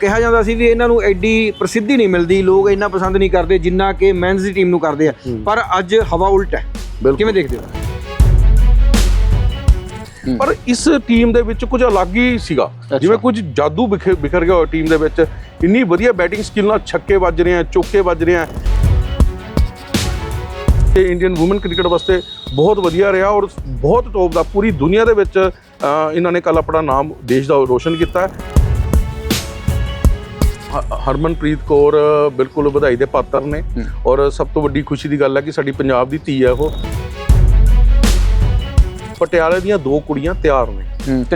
ਕਿਹਾ ਜਾਂਦਾ ਸੀ ਵੀ ਇਹਨਾਂ ਨੂੰ ਐਡੀ ਪ੍ਰਸਿੱਧੀ ਨਹੀਂ ਮਿਲਦੀ ਲੋਕ ਇੰਨਾ ਪਸੰਦ ਨਹੀਂ ਕਰਦੇ ਜਿੰਨਾ ਕਿ ਮੈਨਸ ਦੀ ਟੀਮ ਨੂੰ ਕਰਦੇ ਆ। ਪਰ ਅੱਜ ਹਵਾ ਉਲਟ ਹੈ। ਕਿਵੇਂ ਦੇਖਦੇ ਹੋ? ਪਰ ਇਸ ਟੀਮ ਦੇ ਵਿੱਚ ਕੁਝ ਅਲੱਗ ਹੀ ਸੀਗਾ। ਜਿਵੇਂ ਕੁਝ ਜਾਦੂ ਬਿਖਰ ਬਿਖਰ ਗਿਆ ਹੋਇਆ ਟੀਮ ਦੇ ਵਿੱਚ। ਇੰਨੀ ਵਧੀਆ ਬੈਟਿੰਗ ਸਕਿੱਲ ਨਾਲ ਛੱਕੇ ਵੱਜ ਰਹੇ ਆ ਚੌਕੇ ਵੱਜ ਰਹੇ ਆ। ਤੇ ਇੰਡੀਅਨ ਔਮਨ ਕ੍ਰਿਕਟ ਵਾਸਤੇ ਬਹੁਤ ਵਧੀਆ ਰਿਹਾ ਔਰ ਬਹੁਤ ਟੌਪ ਦਾ ਪੂਰੀ ਦੁਨੀਆ ਦੇ ਵਿੱਚ ਇਹਨਾਂ ਨੇ ਕੱਲ ਆਪਣਾ ਨਾਮ ਦੇਸ਼ ਦਾ ਰੋਸ਼ਨ ਕੀਤਾ। ਹੈ। ਹਰਮਨਪ੍ਰੀਤ ਕੌਰ ਬਿਲਕੁਲ ਵਧਾਈ ਦੇ ਪਾਤਰ ਨੇ ਔਰ ਸਭ ਤੋਂ ਵੱਡੀ ਖੁਸ਼ੀ ਦੀ ਗੱਲ ਹੈ ਕਿ ਸਾਡੀ ਪੰਜਾਬ ਦੀ ਧੀ ਹੈ ਉਹ। ਪਟਿਆਲੇ ਦੀਆਂ ਦੋ ਕੁੜੀਆਂ ਤਿਆਰ ਨੇ।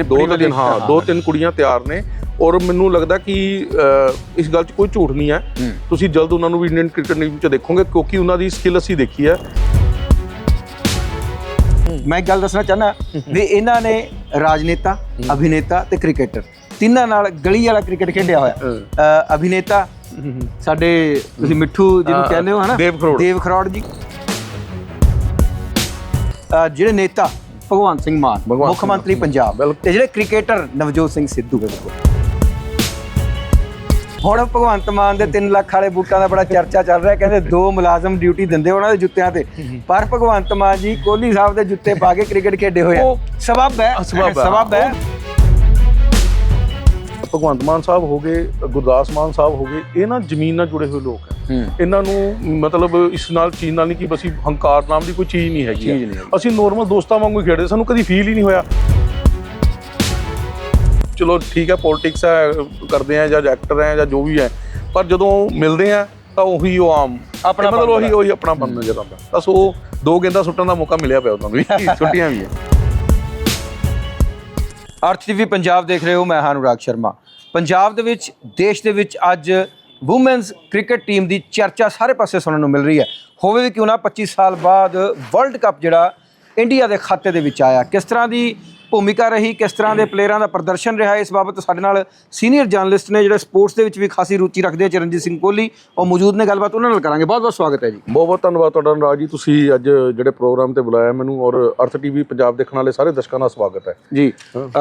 ਦੋ ਤਿੰਨ ਹਾਂ ਦੋ ਤਿੰਨ ਕੁੜੀਆਂ ਤਿਆਰ ਨੇ ਔਰ ਮੈਨੂੰ ਲੱਗਦਾ ਕਿ ਇਸ ਗੱਲ 'ਚ ਕੋਈ ਝੂਠ ਨਹੀਂ ਹੈ। ਤੁਸੀਂ ਜਲਦ ਉਹਨਾਂ ਨੂੰ ਵੀ ਇੰਡੀਅਨ ਕ੍ਰਿਕਟ ਟੀਮ 'ਚ ਦੇਖੋਗੇ ਕਿਉਂਕਿ ਉਹਨਾਂ ਦੀ ਸਕਿੱਲ ਅਸੀਂ ਦੇਖੀ ਹੈ। ਮੈਂ ਇੱਕ ਗੱਲ ਦੱਸਣਾ ਚਾਹਨਾ ਵੀ ਇਹਨਾਂ ਨੇ ਰਾਜਨੇਤਾ ਅਭਿਨੇਤਾ ਤੇ ਕ੍ਰਿਕਟਰ ਤਿੰਨਾਂ ਨਾਲ ਗਲੀ ਵਾਲਾ ਕ੍ਰਿਕਟ ਖੇਡਿਆ ਹੋਇਆ। ਅ, ਅਭਿਨੇਤਾ ਸਾਡੇ ਤੁਸੀਂ ਮਿੱਠੂ ਜਿਹਨੂੰ ਕਹਿੰਦੇ ਹੋ ਹਨਾ? ਦੇਵ ਖਰੋੜ। ਦੇਵ ਖਰੋੜ ਜੀ। ਅ, ਜਿਹੜੇ ਨੇਤਾ ਭਗਵੰਤ ਸਿੰਘ ਮਾਨ ਭਗਵੰਤ ਮੁੱਖ ਸਿੰਘ ਮੰਤਰੀ ਪੰਜਾਬ ਬਿਲਕੁਲ। ਤੇ ਜਿਹੜੇ ਕ੍ਰਿਕਟਰ ਨਵਜੋਤ ਸਿੰਘ ਸਿੱਧੂ ਹੁਣ ਭਗਵੰਤ ਮਾਨ ਦੇ 3 ਲੱਖ ਵਾਲੇ ਬੂਟਾਂ ਦਾ ਬੜਾ ਚਰਚਾ ਚੱਲ ਰਿਹਾ ਕਹਿੰਦੇ ਦੋ ਮੁਲਾਜ਼ਮ ਡਿਊਟੀ ਦਿੰਦੇ ਉਹਨਾਂ ਦੇ ਜੁੱਤਿਆਂ ਤੇ। ਪਰ ਭਗਵੰਤ ਮਾਨ ਜੀ ਕੋਹਲੀ ਸਾਹਿਬ ਦੇ ਜੁੱਤੇ ਪਾ ਕੇ ਕ੍ਰਿਕਟ ਖੇਡੇ ਹੋਏ ਆ। ਉਹ ਸਬਬ ਹੈ। ਸਬੱਬ ਹੈ, ਸਬਬ ਹੈ। ਭਗਵੰਤ ਮਾਨ ਸਾਹਿਬ ਹੋ ਗਏ ਗੁਰਦਾਸ ਮਾਨ ਸਾਹਿਬ ਹੋ ਗਏ ਇਹ ਨਾ ਜ਼ਮੀਨ ਨਾਲ ਜੁੜੇ ਹੋਏ ਲੋਕ ਹੈ। ਇਹਨਾਂ ਨੂੰ ਮਤਲਬ ਇਸ ਨਾਲ ਚੀਜ਼ ਨਾਲ ਨਹੀਂ ਕਿ ਬਸ ਹੰਕਾਰ ਨਾਮ ਦੀ ਕੋਈ ਚੀਜ਼ ਨਹੀਂ ਹੈਗੀ। ਅਸੀਂ ਨੋਰਮਲ ਦੋਸਤਾਂ ਵਾਂਗੂ ਹੀ ਖੇਡਦੇ ਸਾਨੂੰ ਕਦੀ ਫੀਲ ਹੀ ਨਹੀਂ ਹੋਇਆ। ਚਲੋ ਠੀਕ ਹੈ ਪੋਲਿਟਿਕਸ ਹੈ ਕਰਦੇ ਆ ਜਾਂ ਐਕਟਰ ਹੈ ਜਾਂ ਜੋ ਵੀ ਹੈ ਪਰ ਜਦੋਂ ਮਿਲਦੇ ਆ ਤਾਂ ਉਹੀ ਉਹ ਆਮ ਆਪਣਾ ਮਤਲਬ ਉਹੀ ਉਹੀ ਆਪਣਾ ਬਣ ਨਜ਼ਰ ਆਉਂਦਾ। ਬਸ ਉਹ ਦੋ ਗੇਂਦਾਂ ਸੁੱਟਣ ਦਾ ਮੌਕਾ ਮਿਲਿਆ ਪਿਆ ਉਹਨਾਂ ਨੂੰ ਵੀ ਛੁੱਟੀਆਂ ਵੀ ਹੈ ਅਰਥ ਟੀਵੀ ਪੰਜਾਬ ਦੇਖ ਰਹੇ ਹੋ, ਮੈਂ ਹਾਂ ਅਨੁਰਾਗ ਸ਼ਰਮਾ। ਪੰਜਾਬ ਦੇ ਵਿੱਚ, ਦੇਸ਼ ਦੇ ਵਿੱਚ ਅੱਜ ਔਮਨਸ ਕ੍ਰਿਕਟ ਟੀਮ ਦੀ ਚਰਚਾ ਸਾਰੇ ਪਾਸੇ ਸੁਣਨ ਨੂੰ ਮਿਲ ਰਹੀ ਹੈ। ਹੋਵੇ ਵੀ ਕਿਉਂ ਨਾ 25 ਸਾਲ ਬਾਅਦ ਵਰਲਡ ਕੱਪ ਜਿਹੜਾ ਇੰਡੀਆ ਦੇ ਖਾਤੇ ਦੇ ਵਿੱਚ ਆਇਆ। ਕਿਸ ਤਰ੍ਹਾਂ ਦੀ ਭੂਮਿਕਾ ਰਹੀ ਕਿਸ ਤਰ੍ਹਾਂ ਦੇ ਪਲੇਅਰਾਂ ਦਾ ਪ੍ਰਦਰਸ਼ਨ ਰਿਹਾ ਇਸ ਬਾਬਤ ਸਾਡੇ ਨਾਲ ਸੀਨੀਅਰ ਜਰਨਲਿਸਟ ਨੇ ਜਿਹੜੇ ਸਪੋਰਟਸ ਦੇ ਵਿੱਚ ਵੀ ਖਾਸੀ ਰੁਚੀ ਰੱਖਦੇ ਆ ਚਰਨਜੀਤ ਸਿੰਘ ਕੋਹਲੀ ਉਹ ਮੌਜੂਦ ਨੇ ਗੱਲਬਾਤ ਉਹਨਾਂ ਨਾਲ ਕਰਾਂਗੇ। ਬਹੁਤ ਬਹੁਤ ਸਵਾਗਤ ਹੈ ਜੀ। ਬਹੁਤ ਬਹੁਤ ਧੰਨਵਾਦ ਤੁਹਾਡਾ ਅਨੁਰਾਗ ਜੀ ਤੁਸੀਂ ਅੱਜ ਜਿਹੜੇ ਪ੍ਰੋਗਰਾਮ ਤੇ ਬੁਲਾਇਆ ਮੈਨੂੰ ਔਰ ਅਰਥ ਟੀਵੀ ਪੰਜਾਬ ਦੇਖਣ ਵਾਲੇ ਸਾਰੇ ਦਰਸ਼ਕਾਂ ਦਾ ਸਵਾਗਤ ਹੈ। ਜੀ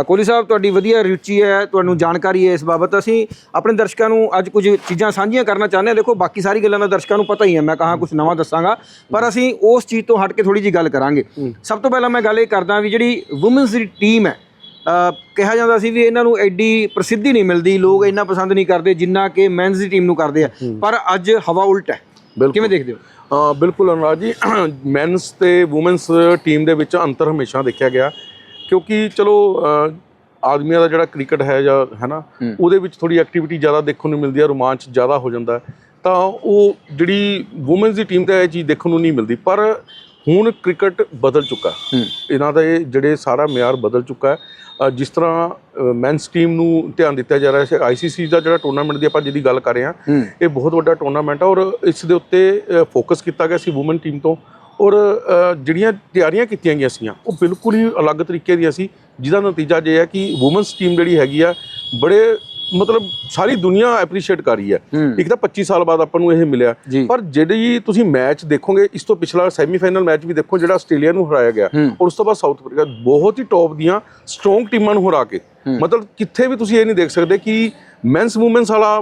ਕੋਹਲੀ ਸਾਹਿਬ ਤੁਹਾਡੀ ਵਧੀਆ ਰੁਚੀ ਹੈ ਤੁਹਾਨੂੰ ਜਾਣਕਾਰੀ ਹੈ ਇਸ ਬਾਬਤ। ਅਸੀਂ ਆਪਣੇ ਦਰਸ਼ਕਾਂ ਨੂੰ ਅੱਜ ਕੁਝ ਚੀਜ਼ਾਂ ਸਾਂਝੀਆਂ ਕਰਨਾ ਚਾਹੁੰਦੇ ਹਾਂ। ਦੇਖੋ ਬਾਕੀ ਸਾਰੀ ਗੱਲਾਂ ਦਾ ਦਰਸ਼ਕਾਂ ਨੂੰ ਪਤਾ ਹੀ ਹੈ ਮੈਂ ਕਹਾਂ ਕੁਝ ਨਵਾਂ ਦੱਸਾਂਗਾ। ਪਰ ਅਸੀਂ ਉਸ ਚੀਜ਼ ਤੋਂ ਹਟ ਕੇ ਥੋੜੀ ਜੀ ਗੱਲ ਕਰਾਂਗੇ। ਸਭ ਤੋਂ ਪਹਿਲਾਂ ਮੈਂ ਗੱਲ ਇਹ ਕਰਦਾ ਵੀ ਜਿਹੜੀ ਔਮਨਸ ਦੀ ਟੀਮ ਹੈ। ਕਿਹਾ ਜਾਂਦਾ ਸੀ ਵੀ ਇਹਨਾਂ ਨੂੰ ਐਡੀ ਪ੍ਰਸਿੱਧੀ ਨਹੀਂ ਮਿਲਦੀ ਲੋਕ ਇੰਨਾ ਪਸੰਦ ਨਹੀਂ ਕਰਦੇ ਜਿੰਨਾ ਕਿ ਮੈਨਸ ਦੀ ਟੀਮ ਨੂੰ ਕਰਦੇ ਆ। ਪਰ ਅੱਜ ਹਵਾ ਉਲਟ ਹੈ। ਕਿਵੇਂ ਦੇਖਦੇ ਹੋ? ਹਾਂ ਬਿਲਕੁਲ ਅਨੁਰਾਗ ਜੀ ਮੈਨਸ ਤੇ ਔਮਨਸ ਟੀਮ ਦੇ ਵਿੱਚ ਅੰਤਰ ਹਮੇਸ਼ਾ ਦੇਖਿਆ ਗਿਆ। ਕਿਉਂਕਿ ਚਲੋ ਆਦਮੀਆਂ ਦਾ ਜਿਹੜਾ ਕ੍ਰਿਕਟ ਹੈ ਜਾਂ ਹੈ ਨਾ ਉਹਦੇ ਵਿੱਚ ਥੋੜੀ ਐਕਟੀਵਿਟੀ ਜ਼ਿਆਦਾ ਦੇਖਣ ਨੂੰ ਮਿਲਦੀ ਹੈ ਰੋਮਾਂਚ ਜ਼ਿਆਦਾ ਹੋ ਜਾਂਦਾ। ਤਾਂ ਉਹ ਜਿਹੜੀ ਔਮਨਸ ਦੀ ਟੀਮ ਤੇ ਇਹ ਚੀਜ਼ ਦੇਖਣ ਨੂੰ ਨਹੀਂ ਮਿਲਦੀ। ਪਰ ਹੁਣ ਕ੍ਰਿਕਟ ਬਦਲ ਚੁੱਕਾ। ਇਹਨਾਂ ਦਾ ਇਹ ਜਿਹੜੇ ਸਾਰਾ ਮਿਆਰ ਬਦਲ ਚੁੱਕਾ ਹੈ। ਜਿਸ ਤਰ੍ਹਾਂ ਮੈਨਸ ਟੀਮ ਨੂੰ ਧਿਆਨ ਦਿੱਤਾ ਜਾ ਰਿਹਾ ਹੈ। ਆਈਸੀਸੀ ਦਾ ਜਿਹੜਾ ਟੂਰਨਾਮੈਂਟ ਦੀ ਆਪਾਂ ਜਿਹਦੀ ਗੱਲ ਕਰ ਰਹੇ ਹਾਂ ਇਹ ਬਹੁਤ ਵੱਡਾ ਟੂਰਨਾਮੈਂਟ ਹੈ ਔਰ ਇਸ ਦੇ ਉੱਤੇ ਫੋਕਸ ਕੀਤਾ ਗਿਆ ਸੀ ਔਮਨ ਟੀਮ ਤੋਂ। ਔਰ ਜਿਹੜੀਆਂ ਤਿਆਰੀਆਂ ਕੀਤੀਆਂ ਗਈਆਂ ਸੀਗੀਆਂ ਉਹ ਬਿਲਕੁਲ ਹੀ ਅਲੱਗ ਤਰੀਕੇ ਦੀਆਂ ਸੀ ਜਿਹਦਾ ਨਤੀਜਾ ਜੇ ਹੈ ਕਿ ਔਮਨਸ ਟੀਮ ਜਿਹੜੀ ਹੈਗੀ ਆ ਬੜੇ ਮਤਲਬ ਸਾਰੀ ਦੁਨੀਆ ਐਪਰੀਸ਼ੀਏਟ ਕਰ ਰਹੀ ਹੈ। ਇੱਕ ਤਾਂ 25 ਸਾਲ ਬਾਅਦ ਆਪਾਂ ਨੂੰ ਇਹ ਮਿਲਿਆ। ਪਰ ਜਿਹੜੀ ਤੁਸੀਂ ਮੈਚ ਦੇਖੋਗੇ ਇਸ ਤੋਂ ਪਿਛਲਾ ਸੈਮੀਫਾਈਨਲ ਮੈਚ ਵੀ ਦੇਖੋ ਜਿਹੜਾ ਆਸਟ੍ਰੇਲੀਆ ਨੂੰ ਹਰਾਇਆ ਗਿਆ ਔਰ ਉਸ ਤੋਂ ਬਾਅਦ ਸਾਊਥ ਅਫਰੀਕਾ ਬਹੁਤ ਹੀ ਟੌਪ ਦੀਆਂ ਸਟਰੋਂਗ ਟੀਮਾਂ ਨੂੰ ਹਰਾ ਕੇ। ਮਤਲਬ ਕਿੱਥੇ ਵੀ ਤੁਸੀਂ ਇਹ ਨਹੀਂ ਦੇਖ ਸਕਦੇ ਕਿ ਮੈਨਸ ਵੂਮਨਸ ਵਾਲਾ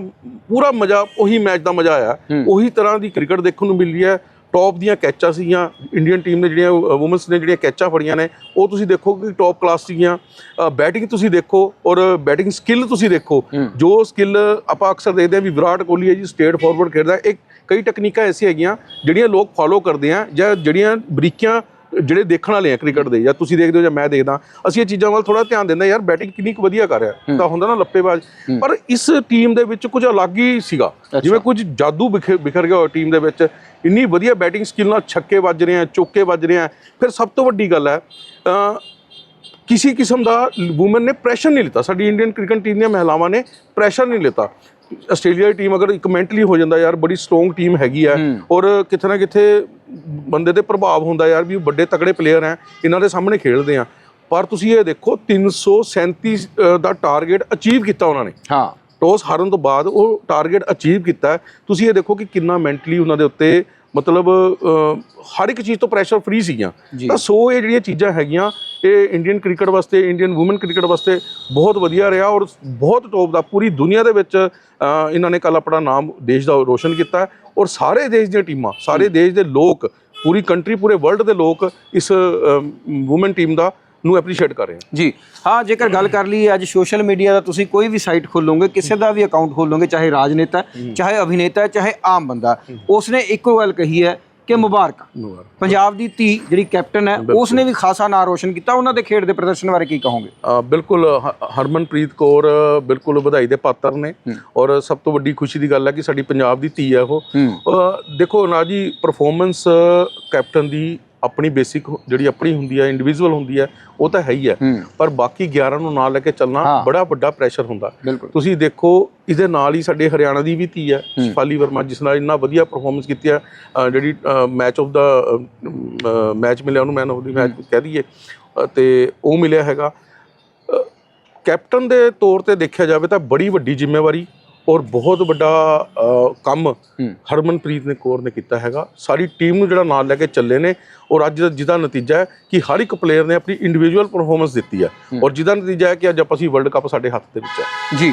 ਪੂਰਾ ਮਜ਼ਾ ਉਹੀ ਮੈਚ ਦਾ ਮਜ਼ਾ ਆਇਆ। ਉਹੀ ਤਰ੍ਹਾਂ ਦੀ ਕ੍ਰਿਕਟ ਦੇਖਣ ਨੂੰ ਮਿਲ ਰਹੀ ਹੈ। ਟੌਪ ਦੀਆਂ ਕੈਚਾਂ ਸੀਗੀਆਂ ਇੰਡੀਅਨ ਟੀਮ ਨੇ ਜਿਹੜੀਆਂ ਵੂਮਨਸ ਨੇ ਜਿਹੜੀਆਂ ਕੈਚਾਂ ਫੜੀਆਂ ਨੇ ਉਹ ਤੁਸੀਂ ਦੇਖੋ ਕਿ ਟੌਪ ਕਲਾਸ ਸੀਗੀਆਂ। ਬੈਟਿੰਗ ਤੁਸੀਂ ਦੇਖੋ ਔਰ ਬੈਟਿੰਗ ਸਕਿੱਲ ਤੁਸੀਂ ਦੇਖੋ। ਜੋ ਸਕਿੱਲ ਆਪਾਂ ਅਕਸਰ ਦੇਖਦੇ ਹਾਂ ਵੀ ਵਿਰਾਟ ਕੋਹਲੀ ਹੈ ਜੀ ਸਟੇਟ ਫਾਰਵਰਡ ਖੇਡਦਾ। ਇੱਕ ਕਈ ਟੈਕਨੀਕਾਂ ਐਸੀਆਂ ਹੈਗੀਆਂ ਜਿਹੜੀਆਂ ਲੋਕ ਫਾਲੋ ਕਰਦੇ ਆ ਜਾਂ ਜਿਹੜੀਆਂ ਬਰੀਕੀਆਂ ਜਿਹੜੇ ਦੇਖਣ ਵਾਲੇ ਆ ਕ੍ਰਿਕਟ ਦੇ ਜਾਂ ਤੁਸੀਂ ਦੇਖਦੇ ਹੋ ਜਾਂ ਮੈਂ ਦੇਖਦਾ। ਅਸੀਂ ਇਹ ਚੀਜ਼ਾਂ ਵੱਲ ਥੋੜਾ ਧਿਆਨ ਦਿੰਦਾ ਯਾਰ ਬੈਟਿੰਗ ਕਿੰਨੀ ਕੁ ਵਧੀਆ ਕਰ ਰਿਹਾ। ਤਾਂ ਹੁੰਦਾ ਨਾ ਲੱਪੇਬਾਜ਼। ਪਰ ਇਸ ਟੀਮ ਦੇ ਵਿੱਚ ਕੁਝ ਅਲੱਗ ਹੀ ਸੀਗਾ। ਜਿਵੇਂ ਕੁਝ ਜਾਦੂ ਬਿਖਰ ਬਿਖਰ ਗਿਆ ਹੋਇਆ ਟੀਮ ਦੇ ਵਿੱਚ। ਇੰਨੀ ਵਧੀਆ ਬੈਟਿੰਗ ਸਕਿੱਲ ਨਾਲ ਛੱਕੇ ਵੱਜ ਰਹੇ ਆ ਚੌਕੇ ਵੱਜ ਰਹੇ ਆ। ਫਿਰ ਸਭ ਤੋਂ ਵੱਡੀ ਗੱਲ ਹੈ ਕਿਸੇ ਕਿਸਮ ਦਾ ਔਮਨ ਨੇ ਪ੍ਰੈਸ਼ਰ ਨਹੀਂ ਲਿੱਤਾ। ਸਾਡੀ ਇੰਡੀਅਨ ਕ੍ਰਿਕਟ ਟੀਮ ਦੀਆਂ ਮਹਿਲਾਵਾਂ ਨੇ ਪ੍ਰੈਸ਼ਰ ਨਹੀਂ ਲਿੱਤਾ। ਆਸਟ੍ਰੇਲੀਆ ਦੀ ਟੀਮ ਅਗਰ ਇੱਕ ਮੈਂਟਲੀ ਹੋ ਜਾਂਦਾ ਯਾਰ ਬੜੀ ਸਟਰੋਂਗ ਟੀਮ ਹੈਗੀ ਆ। ਔਰ ਕਿਤੇ ਨਾ ਕਿਤੇ ਬੰਦੇ ਤੇ ਪ੍ਰਭਾਵ ਹੁੰਦਾ ਯਾਰ ਵੀ ਉਹ ਵੱਡੇ ਤਕੜੇ ਪਲੇਅਰ ਆ ਇਹਨਾਂ ਦੇ ਸਾਹਮਣੇ ਖੇਡਦੇ ਆ। ਪਰ ਤੁਸੀਂ ਇਹ ਦੇਖੋ 337 ਅ, ਦਾ ਟਾਰਗੇਟ ਅਚੀਵ ਕੀਤਾ ਉਹਨਾਂ ਨੇ। ਹਾਂ। ਟੌਸ ਹਾਰਨ ਤੋਂ ਬਾਅਦ ਉਹ ਟਾਰਗੇਟ ਅਚੀਵ ਕੀਤਾ। ਤੁਸੀਂ ਇਹ ਦੇਖੋ ਕਿ ਕਿੰਨਾ ਮੈਂਟਲੀ ਉਹਨਾਂ ਦੇ ਉੱਤੇ ਮਤਲਬ ਹਰ ਇੱਕ ਚੀਜ਼ ਤੋਂ ਪ੍ਰੈਸ਼ਰ ਫ੍ਰੀ ਸੀਗੀਆਂ। ਤਾਂ ਸੋ ਇਹ ਜਿਹੜੀਆਂ ਚੀਜ਼ਾਂ ਹੈਗੀਆਂ ਇਹ ਇੰਡੀਅਨ ਕ੍ਰਿਕਟ ਵਾਸਤੇ ਇੰਡੀਅਨ ਔਮਨ ਕ੍ਰਿਕਟ ਵਾਸਤੇ ਬਹੁਤ ਵਧੀਆ ਰਿਹਾ ਔਰ ਬਹੁਤ ਟੌਪ ਦਾ ਪੂਰੀ ਦੁਨੀਆ ਦੇ ਵਿੱਚ ਇਹਨਾਂ ਨੇ ਕੱਲ ਆਪਣਾ ਨਾਮ ਦੇਸ਼ ਦਾ ਰੋਸ਼ਨ ਕੀਤਾ ਔਰ ਸਾਰੇ ਦੇਸ਼ ਦੀਆਂ ਟੀਮਾਂ ਸਾਰੇ ਦੇਸ਼ ਦੇ ਲੋਕ ਪੂਰੀ ਕੰਟਰੀ ਪੂਰੇ ਵਰਲਡ ਦੇ ਲੋਕ ਇਸ ਔਮਨ ਟੀਮ ਦਾ ਨੂੰ ਐਪਰੀਸ਼ੀਏਟ ਕਰ ਰਹੇ ਹਨ ਜੀ ਹਾਂ ਜੇਕਰ ਗੱਲ ਕਰ ਲਈ ਅੱਜ ਸੋਸ਼ਲ ਮੀਡੀਆ ਦਾ ਤੁਸੀਂ ਕੋਈ ਵੀ ਸਾਈਟ ਖੋਲੋਗੇ ਕਿਸੇ ਦਾ ਵੀ ਅਕਾਊਂਟ ਖੋਲੋਗੇ ਚਾਹੇ ਰਾਜਨੇਤਾ ਹੈ, ਚਾਹੇ ਅਭਿਨੇਤਾ ਹੈ, ਚਾਹੇ ਆਮ ਬੰਦਾ ਹੈ, ਉਸਨੇ ਇੱਕੋ ਗੱਲ ਕਹੀ ਹੈ ਕਿ ਮੁਬਾਰਕ। ਪੰਜਾਬ ਦੀ ਧੀ ਜਿਹੜੀ ਕੈਪਟਨ ਹੈ ਉਸਨੇ ਵੀ ਖਾਸਾ ਨਾਂ ਰੋਸ਼ਨ ਕੀਤਾ ਉਹਨਾਂ ਦੇ ਖੇਡ ਦੇ ਪ੍ਰਦਰਸ਼ਨ ਬਾਰੇ ਕੀ ਕਹੋਗੇ? ਬਿਲਕੁਲ ਹ- ਹਰਮਨਪ੍ਰੀਤ ਕੌਰ ਬਿਲਕੁਲ ਵਧਾਈ ਦੇ ਪਾਤਰ ਨੇ ਔਰ ਸਭ ਤੋਂ ਵੱਡੀ ਖੁਸ਼ੀ ਦੀ ਗੱਲ ਹੈ ਕਿ ਸਾਡੀ ਪੰਜਾਬ ਦੀ ਧੀ ਹੈ ਉਹ। ਦੇਖੋ ਨਾ ਜੀ ਪਰਫਾਰਮੈਂਸ ਕੈਪਟਨ ਦੀ ਆਪਣੀ ਬੇਸਿਕ ਜਿਹੜੀ ਆਪਣੀ ਹੁੰਦੀ ਹੈ ਇੰਡੀਵਿਜੂਅਲ ਹੁੰਦੀ ਹੈ ਉਹ ਤਾਂ ਹੈ ਹੀ ਹੈ। ਪਰ ਬਾਕੀ 11 ਨੂੰ ਨਾਲ ਲੈ ਕੇ ਚੱਲਣਾ। ਬੜਾ ਵੱਡਾ ਪ੍ਰੈਸ਼ਰ ਹੁੰਦਾ। ਤੁਸੀਂ ਦੇਖੋ ਇਹਦੇ ਨਾਲ ਹੀ ਸਾਡੇ ਹਰਿਆਣਾ ਦੀ ਵੀ ਧੀ ਹੈ। ਸ਼ਿਫਾਲੀ ਵਰਮਾ ਜਿਸ ਨਾਲ ਇੰਨਾ ਵਧੀਆ ਪਰਫਾਰਮੈਂਸ ਕੀਤੀ ਹੈ ਜਿਹੜੀ ਮੈਚ ਆਫ ਦਾ ਮੈਚ ਮਿਲਿਆ ਉਹਨੂੰ ਮੈਨ ਆਫ ਦੀ ਮੈਚ ਕਹਿ ਦਈਏ ਤੇ ਉਹ ਮਿਲਿਆ ਹੈਗਾ। ਕੈਪਟਨ ਦੇ ਤੌਰ ਤੇ ਦੇਖਿਆ ਜਾਵੇ ਤਾਂ ਬੜੀ ਵੱਡੀ ਜ਼ਿੰਮੇਵਾਰੀ ਔਰ ਬਹੁਤ ਵੱਡਾ ਕੰਮ ਹਰਮਨਪ੍ਰੀਤ ਨੇ ਕੌਰ ਨੇ ਕੀਤਾ ਹੈਗਾ। ਸਾਰੀ ਟੀਮ ਨੂੰ ਜਿਹੜਾ ਨਾਲ ਲੈ ਕੇ ਚੱਲੇ ਨੇ ਔਰ ਅੱਜ ਜਿਹਦਾ ਨਤੀਜਾ ਹੈ ਕਿ ਹਰ ਇੱਕ ਪਲੇਅਰ ਨੇ ਆਪਣੀ ਇੰਡੀਵਿਜੂਅਲ ਪਰਫਾਰਮੈਂਸ ਦਿੱਤੀ ਹੈ। ਔਰ ਜਿਹਦਾ ਨਤੀਜਾ ਹੈ ਕਿ ਅੱਜ ਆਪਾਂ ਅਸੀਂ ਵਰਲਡ ਕੱਪ ਸਾਡੇ ਹੱਥ ਦੇ ਵਿੱਚ ਹੈ। ਜੀ।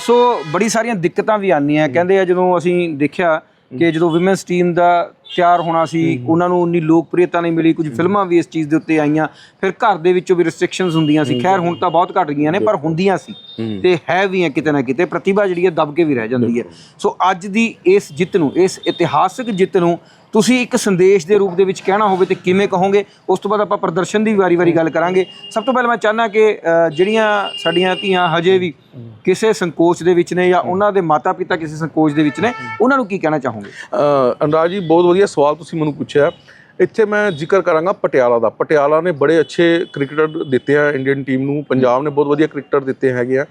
ਸੋ ਬੜੀ ਸਾਰੀਆਂ ਦਿੱਕਤਾਂ ਵੀ ਆਉਂਦੀਆਂ। ਕਹਿੰਦੇ ਆ ਜਦੋਂ ਅਸੀਂ ਦੇਖਿਆ ਕਿ ਜਦੋਂ ਵਿਮਨਸ ਟੀਮ ਦਾ ਤਿਆਰ ਹੋਣਾ ਸੀ ਉਹਨਾਂ ਨੂੰ ਉਨੀ ਲੋਕਪ੍ਰਿਯਤਾ ਨਹੀਂ ਮਿਲੀ ਕੁਝ ਫਿਲਮਾਂ ਵੀ ਇਸ ਚੀਜ਼ ਦੇ ਉੱਤੇ ਆਈਆਂ। ਫਿਰ ਘਰ ਦੇ ਵਿੱਚੋਂ ਵੀ ਰਿਸਟ੍ਰਿਕਸ਼ਨਸ ਹੁੰਦੀਆਂ ਸੀ। ਖੈਰ ਹੁਣ ਤਾਂ ਬਹੁਤ ਘਟ ਗਈਆਂ ਨੇ ਪਰ ਹੁੰਦੀਆਂ ਸੀ ਤੇ ਹੈ ਵੀ ਆ ਕਿਤੇ ਨਾ ਕਿਤੇ। ਪ੍ਰਤਿਭਾ ਜਿਹੜੀ ਹੈ ਦਬ ਕੇ ਵੀ ਰਹਿ ਜਾਂਦੀ ਹੈ ਸੋ ਅੱਜ ਦੀ ਇਸ ਜਿੱਤ ਨੂੰ ਇਸ ਇਤਿਹਾਸਕ ਜਿੱਤ ਨੂੰ ਤੁਸੀਂ ਇੱਕ ਸੰਦੇਸ਼ ਦੇ ਰੂਪ ਦੇ ਵਿੱਚ ਕਹਿਣਾ ਹੋਵੇ ਤੇ ਕਿਵੇਂ ਕਹੋਗੇ? ਉਸ ਤੋਂ ਬਾਅਦ ਆਪਾਂ ਪ੍ਰਦਰਸ਼ਨ ਦੀ ਵਾਰੀ-ਵਾਰੀ ਗੱਲ ਕਰਾਂਗੇ। ਸਭ ਤੋਂ ਪਹਿਲਾਂ ਮੈਂ ਚਾਹਨਾ ਕਿ ਅ, ਜਿਹੜੀਆਂ ਸਾਡੀਆਂ ਧੀਆਂ ਹਜੇ ਵੀ ਕਿਸੇ ਸੰਕੋਚ ਦੇ ਵਿੱਚ ਨੇ ਜਾਂ ਉਹਨਾਂ ਦੇ ਮਾਤਾ-ਪਿਤਾ ਕਿਸੇ ਸੰਕੋਚ ਦੇ ਵਿੱਚ ਨੇ ਉਹਨਾਂ ਨੂੰ ਕੀ ਕਹਿਣਾ ਚਾਹੋਗੇ? ਅ, ਅਨੁਰਾਗ ਜੀ ਬਹੁਤ ਵਧੀਆ ਸਵਾਲ ਤੁਸੀਂ ਮੈਨੂੰ ਪੁੱਛਿਆ। ਇੱਥੇ ਮੈਂ ਜ਼ਿਕਰ ਕਰਾਂਗਾ ਪਟਿਆਲਾ ਦਾ। ਪਟਿਆਲਾ ਨੇ ਬੜੇ ਅੱਛੇ ਕ੍ਰਿਕਟਰ ਦਿੱਤੇ ਆ ਇੰਡੀਅਨ ਟੀਮ ਨੂੰ। ਪੰਜਾਬ ਨੇ ਬਹੁਤ ਵਧੀਆ ਕ੍ਰਿਕਟਰ ਦਿੱਤੇ ਹੈਗੇ ਆ।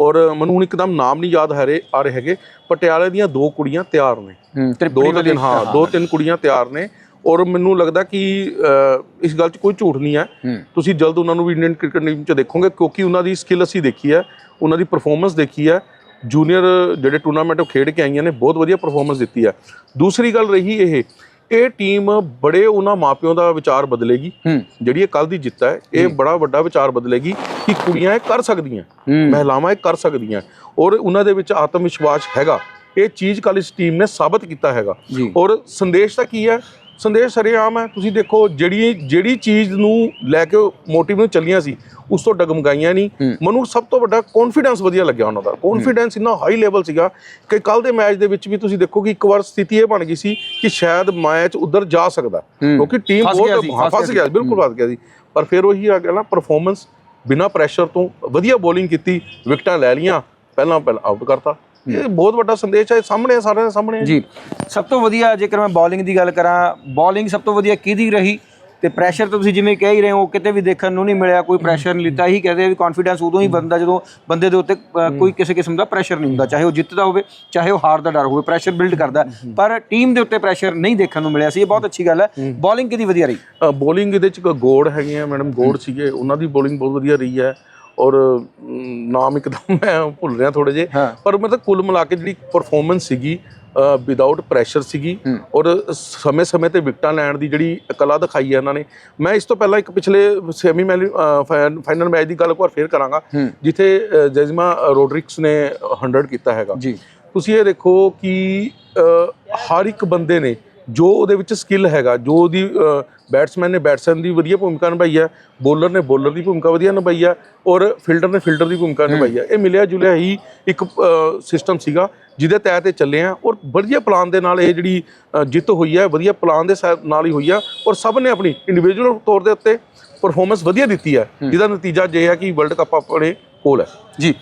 ਔਰ ਮੈਨੂੰ ਹੁਣ ਇੱਕਦਮ ਨਾਮ ਨਹੀਂ ਯਾਦ ਰਹੇ ਆ ਰਹੇ ਹੈਗੇ। ਪਟਿਆਲੇ ਦੀਆਂ ਦੋ ਕੁੜੀਆਂ ਤਿਆਰ ਨੇ। ਦੋ ਤਿੰਨ ਹਾਂ ਦੋ ਤਿੰਨ ਕੁੜੀਆਂ ਤਿਆਰ ਨੇ। ਔਰ ਮੈਨੂੰ ਲੱਗਦਾ ਕਿ ਇਸ ਗੱਲ 'ਚ ਕੋਈ ਝੂਠ ਨਹੀਂ ਹੈ। ਤੁਸੀਂ ਜਲਦ ਉਹਨਾਂ ਨੂੰ ਵੀ ਇੰਡੀਅਨ ਕ੍ਰਿਕਟ ਟੀਮ 'ਚ ਦੇਖੋਗੇ ਕਿਉਂਕਿ ਉਹਨਾਂ ਦੀ ਸਕਿੱਲ ਅਸੀਂ ਦੇਖੀ ਹੈ ਉਹਨਾਂ ਦੀ ਪਰਫਾਰਮੈਂਸ ਦੇਖੀ ਹੈ। ਜੂਨੀਅਰ ਜਿਹੜੇ ਟੂਰਨਾਮੈਂਟ ਉਹ ਖੇਡ ਕੇ ਆਈਆਂ ਨੇ ਬਹੁਤ ਵਧੀਆ ਪਰਫਾਰਮੈਂਸ ਦਿੱਤੀ ਹੈ ਦੂਸਰੀ ਗੱਲ ਰਹੀ ਇਹ ਇਹ ਟੀਮ ਬੜੇ ਉਹਨਾਂ ਮਾਪਿਆਂ ਦਾ ਵਿਚਾਰ ਬਦਲੇਗੀ ਜਿਹੜੀ ਇਹ ਕੱਲ ਦੀ ਜਿੱਤ ਹੈ ਇਹ ਬੜਾ ਵੱਡਾ ਵਿਚਾਰ ਬਦਲੇਗੀ ਕਿ ਕੁੜੀਆਂ ਇਹ ਕਰ ਸਕਦੀਆਂ। ਮਹਿਲਾਵਾਂ ਇਹ ਕਰ ਸਕਦੀਆਂ ਔਰ ਉਹਨਾਂ ਦੇ ਵਿੱਚ ਆਤਮ ਵਿਸ਼ਵਾਸ ਹੈਗਾ। ਇਹ ਚੀਜ਼ ਕੱਲ ਇਸ ਟੀਮ ਨੇ ਸਾਬਤ ਕੀਤਾ ਹੈਗਾ। ਔਰ ਸੰਦੇਸ਼ ਤਾਂ ਕੀ ਹੈ ਸੰਦੇਸ਼ ਸਰੇਆਮ ਹੈ। ਤੁਸੀਂ ਦੇਖੋ ਜਿਹੜੀ ਜਿਹੜੀ ਚੀਜ਼ ਨੂੰ ਲੈ ਕੇ ਮੋਟਿਵ ਨੂੰ ਚੱਲੀਆਂ ਸੀ ਉਸ ਤੋਂ ਡਗਮਗਾਈਆਂ ਨਹੀਂ। ਮੈਨੂੰ ਸਭ ਤੋਂ ਵੱਡਾ ਕੌਨਫੀਡੈਂਸ ਵਧੀਆ ਲੱਗਿਆ ਉਹਨਾਂ ਦਾ। ਕੌਨਫੀਡੈਂਸ ਇੰਨਾ ਹਾਈ ਲੈਵਲ ਸੀਗਾ ਕਿ ਕੱਲ ਦੇ ਮੈਚ ਦੇ ਵਿੱਚ ਵੀ ਤੁਸੀਂ ਦੇਖੋ ਕਿ ਇੱਕ ਵਾਰ ਸਥਿਤੀ ਇਹ ਬਣ ਗਈ ਸੀ ਕਿ ਸ਼ਾਇਦ ਮੈਚ ਉਧਰ ਜਾ ਸਕਦਾ। ਕਿਉਂਕਿ ਟੀਮ ਬਹੁਤ ਫਸ ਗਿਆ ਬਿਲਕੁਲ ਫਸ ਗਿਆ ਸੀ। ਪਰ ਫਿਰ ਉਹੀ ਆ ਗਿਆ ਨਾ ਪਰਫਾਰਮੈਂਸ ਬਿਨਾ ਪ੍ਰੈਸ਼ਰ ਤੋਂ ਵਧੀਆ ਬੋਲਿੰਗ ਕੀਤੀ ਵਿਕਟਾਂ ਲੈ ਲੀਆਂ ਪਹਿਲਾਂ ਪਹਿਲਾਂ ਆਊਟ ਕਰਤਾ। ਇਹ ਬਹੁਤ ਵੱਡਾ ਸੰਦੇਸ਼ ਹੈ ਸਾਹਮਣੇ ਸਾਰਿਆਂ ਦੇ ਸਾਹਮਣੇ। ਜੀ ਸਭ ਤੋਂ ਵਧੀਆ ਜੇਕਰ ਮੈਂ ਬੋਲਿੰਗ ਦੀ ਗੱਲ ਕਰਾਂ ਬੋਲਿੰਗ ਸਭ ਤੋਂ ਵਧੀਆ ਕਿਹਦੀ ਰਹੀ? ਤੇ ਪ੍ਰੈਸ਼ਰ ਤਾਂ ਤੁਸੀਂ ਜਿਵੇਂ ਕਹਿ ਹੀ ਰਹੇ ਹੋ ਕਿਤੇ ਵੀ ਦੇਖਣ ਨੂੰ ਨਹੀਂ ਮਿਲਿਆ ਕੋਈ ਪ੍ਰੈਸ਼ਰ ਨਹੀਂ ਲਿੱਤਾ ਹੀ ਕਹਦੇ ਵੀ ਕੌਨਫੀਡੈਂਸ ਉਦੋਂ ਹੀ ਬੰਦਾ ਜਦੋਂ ਬੰਦੇ ਦੇ ਉੱਤੇ ਕੋਈ ਕਿਸੇ ਕਿਸਮ ਦਾ ਪ੍ਰੈਸ਼ਰ ਨਹੀਂ ਹੁੰਦਾ ਚਾਹੇ ਉਹ ਜਿੱਤਦਾ ਹੋਵੇ ਚਾਹੇ ਉਹ ਹਾਰ ਦਾ ਡਰ ਹੋਵੇ ਪ੍ਰੈਸ਼ਰ ਬਿਲਡ ਕਰਦਾ। ਪਰ ਟੀਮ ਦੇ ਉੱਤੇ ਪ੍ਰੈਸ਼ਰ ਨਹੀਂ ਦੇਖਣ ਨੂੰ ਮਿਲਿਆ ਸੀ ਇਹ ਬਹੁਤ ਅੱਛੀ ਗੱਲ ਹੈ। ਬੋਲਿੰਗ ਕਿਹਦੀ ਵਧੀਆ ਰਹੀ? ਬੋਲਿੰਗ ਇਹਦੇ ਚ ਗੋੜ ਹੈਗੇ ਆ ਮੈਡਮ ਗੋੜ ਸੀਗੇ ਉਹਨਾਂ ਦੀ ਬੋਲਿੰਗ ਬਹੁਤ ਵਧੀਆ ਰਹੀ ਹੈ। ਔਰ ਨਾਮ ਇੱਕਦਮ ਮੈਂ ਭੁੱਲ ਰਿਹਾ ਥੋੜੇ ਜੇ। ਪਰ ਮਤਲਬ ਕੁੱਲ ਮਿਲਾ ਕੇ ਜਿਹੜੀ ਪਰਫਾਰਮੈਂਸ ਸੀਗੀ ਵਿਦਆਊਟ ਪ੍ਰੈਸ਼ਰ ਸੀਗੀ ਔਰ ਸਮੇਂ-ਸਮੇਂ ਤੇ ਵਿਕਟਾਂ ਲੈਣ ਦੀ ਜਿਹੜੀ ਕਲਾ ਦਿਖਾਈ ਹੈ ਇਹਨਾਂ ਨੇ ਮੈਂ ਇਸ ਤੋਂ ਪਹਿਲਾਂ ਇੱਕ ਪਿਛਲੇ ਸੈਮੀ ਫਾਈਨਲ ਮੈਚ ਦੀ ਗੱਲ ਇੱਕ ਵਾਰ ਫੇਰ ਕਰਾਂਗਾ ਜਿੱਥੇ ਜੈਜ਼ਮਾ ਰੋਡਰਿਕਸ ਨੇ 100 ਕੀਤਾ ਹੈਗਾ। ਜੀ। ਤੁਸੀਂ ਇਹ ਦੇਖੋ ਕਿ ਹਰ ਇੱਕ ਬੰਦੇ ਨੇ ਜੋ ਉਹਦੇ ਵਿੱਚ ਸਕਿੱਲ ਹੈਗਾ ਜੋ ਉਹਦੀ ਬੈਟਸਮੈਨ ਨੇ ਬੈਟਸਮੈਨ ਦੀ ਵਧੀਆ ਭੂਮਿਕਾ ਨਿਭਾਈ ਹੈ ਬੋਲਰ ਨੇ ਬੋਲਰ ਦੀ ਭੂਮਿਕਾ ਵਧੀਆ ਨਿਭਾਈ ਹੈ ਔਰ ਫੀਲਡਰ ਨੇ ਫੀਲਡਰ ਦੀ ਭੂਮਿਕਾ ਨਿਭਾਈ ਹੈ। ਇਹ ਮਿਲਿਆ ਜੁਲਿਆ ਹੀ ਇੱਕ ਸਿਸਟਮ ਸੀਗਾ ਜਿਹਦੇ ਤਹਿਤ ਇਹ ਚੱਲੇ ਆ ਔਰ ਵਧੀਆ ਪਲਾਨ ਦੇ ਨਾਲ ਇਹ ਜਿਹੜੀ ਜਿੱਤ ਹੋਈ ਹੈ ਵਧੀਆ ਪਲਾਨ ਦੇ ਨਾਲ ਹੀ ਹੋਈ ਆ ਔਰ ਸਭ ਨੇ ਆਪਣੀ ਇੰਡੀਵਿਜੂਅਲ ਤੌਰ ਦੇ ਉੱਤੇ ਪਰਫਾਰਮੈਂਸ ਵਧੀਆ ਦਿੱਤੀ ਹੈ ਜਿਹਦਾ ਨਤੀਜਾ ਜੇ ਹੈ ਕਿ ਵਰਲਡ ਕੱਪ ਆਪਣੇ ਕੋਲ ਹੈ। ਜੀ।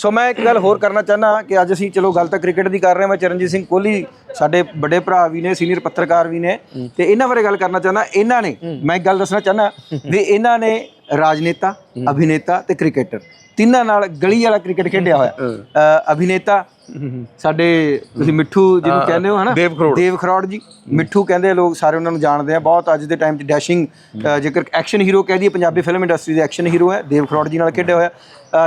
ਸੋ ਮੈਂ ਇੱਕ ਗੱਲ ਹੋਰ ਕਰਨਾ ਚਾਹਨਾ ਕਿ ਅੱਜ ਅਸੀਂ ਚਲੋ ਗੱਲ ਤਾਂ ਕ੍ਰਿਕਟ ਦੀ ਕਰ ਰਹੇ ਹਾਂ ਮੈਂ ਚਰਨਜੀਤ ਸਿੰਘ ਕੋਹਲੀ ਸਾਡੇ ਵੱਡੇ ਭਰਾ ਵੀ ਨੇ ਸੀਨੀਅਰ ਪੱਤਰਕਾਰ ਵੀ ਨੇ ਤੇ ਇਹਨਾਂ ਬਾਰੇ ਗੱਲ ਕਰਨਾ ਚਾਹਨਾ ਇਹਨਾਂ ਨੇ ਮੈਂ ਇੱਕ ਗੱਲ ਦੱਸਣਾ ਚਾਹਨਾ ਵੀ ਇਹਨਾਂ ਨੇ ਰਾਜਨੇਤਾ ਅਭਿਨੇਤਾ ਤੇ ਕ੍ਰਿਕਟਰ ਤਿੰਨਾਂ ਨਾਲ ਗਲੀ ਵਾਲਾ ਕ੍ਰਿਕਟ ਖੇਡਿਆ ਹੋਇਆ। ਅਭਿਨੇਤਾ ਸਾਡੇ ਤੁਸੀਂ ਮਿੱਠੂ ਜਿਹਨੂੰ ਕਹਿੰਦੇ ਹੋ ਹਨਾ? ਦੇਵ ਖਰੋੜ। ਦੇਵ ਖਰੋੜ ਜੀ। ਮਿੱਠੂ ਕਹਿੰਦੇ ਲੋਕ ਸਾਰੇ ਉਹਨਾਂ ਨੂੰ ਜਾਣਦੇ ਆ ਬਹੁਤ ਅੱਜ ਦੇ ਟਾਈਮ 'ਚ ਡੈਸ਼ਿੰਗ ਜੇਕਰ ਐਕਸ਼ਨ ਹੀਰੋ ਕਹਿ ਦਈਏ ਪੰਜਾਬੀ ਫਿਲਮ ਇੰਡਸਟਰੀ ਦੇ ਐਕਸ਼ਨ ਹੀਰੋ ਹੈ ਦੇਵ ਖਰੋੜ ਜੀ ਨਾਲ ਖੇਡਿਆ ਹੋਇਆ।